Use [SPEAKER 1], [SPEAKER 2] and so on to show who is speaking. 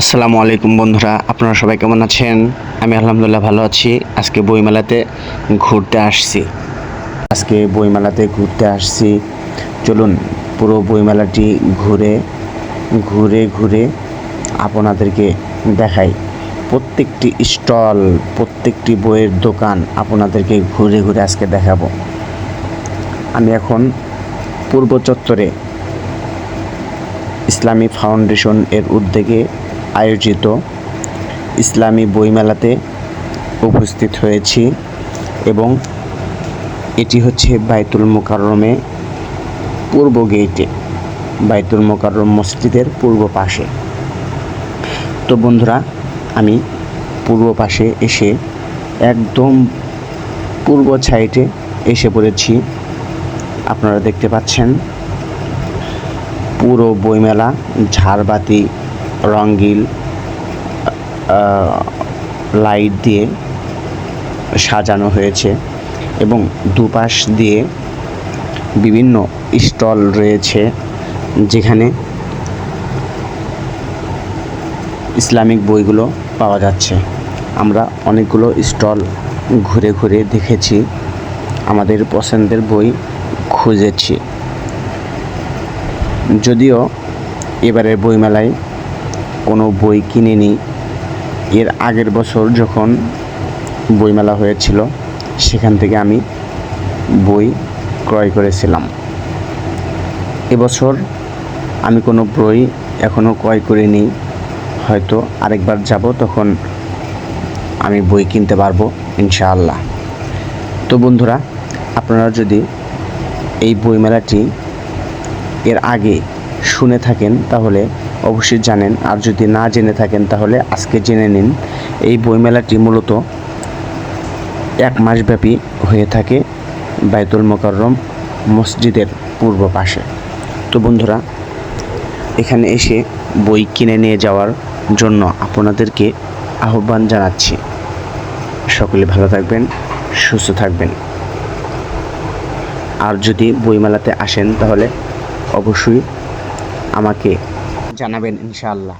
[SPEAKER 1] আসসালামু আলাইকুম বন্ধুরা, আপনারা সবাই কেমন আছেন? আমি আলহামদুলিল্লাহ ভালো আছি। আজকে বইমেলাতে ঘুরতে আসছি। আজকে বইমেলাতে ঘুরতে আসছি। চলুন পুরো বইমেলাটি ঘুরে ঘুরে ঘুরে আপনাদেরকে দেখাই। প্রত্যেকটি স্টল, প্রত্যেকটি বইয়ের দোকান আপনাদেরকে ঘুরে ঘুরে আজকে দেখাবো। আমি এখন পূর্ব চত্বরে ইসলামী ফাউন্ডেশন এর উদ্যোগে আয়োজিত ইসলামী বইমেলাতে উপস্থিত হয়েছি এবং এটি হচ্ছে বাইতুল মোকাররমে পূর্ব গেটে বাইতুল মোকাররম মসজিদের পূর্ব পাশে। তো বন্ধুরা, আমি পূর্ব পাশে এসে একদম পূর্ব সাইডে এসে পড়েছি। আপনারা দেখতে পাচ্ছেন পুরো বইমেলা, ঝাড়বাতি রঙ্গিল লাইট দিয়ে সাজানো হয়েছে এবং দুপাশ দিয়ে বিভিন্ন স্টল রয়েছে যেখানে ইসলামিক বইগুলো পাওয়া যাচ্ছে। আমরা অনেকগুলো স্টল ঘুরে ঘুরে দেখেছি, আমাদের পছন্দের বই খুঁজেছি। যদিও এবারের বইমেলায় কোনো বই কিনিনি। এর আগের বছর যখন বইমেলা হয়েছিল, সেখান থেকে আমি বই ক্রয় করেছিলাম। এবছর আমি কোনো বই এখনও ক্রয় করিনি। হয়তো আরেকবার যাব, তখন আমি বই কিনতে পারব, ইনশাআল্লাহ। তো বন্ধুরা, আপনারা যদি এই বইমেলাটি এর আগে শুনে থাকেন তাহলে অবশ্যই জানেন। আর যদি না জেনে থাকেন তাহলে আজকে জেনে নিন। এই বইমেলাটি মূলত এক মাসব্যাপী হয়ে থাকে বাইতুল মোকাররম মসজিদের পূর্ব পাশে। তো বন্ধুরা, এখানে এসে বই কিনে নিয়ে যাওয়ার জন্য আপনাদেরকে আহ্বান জানাচ্ছি। সকলে ভালো থাকবেন, সুস্থ থাকবেন। আর যদি বইমেলাতে আসেন তাহলে অবশ্যই আমাকে জানাবেন ইনশাআল্লাহ।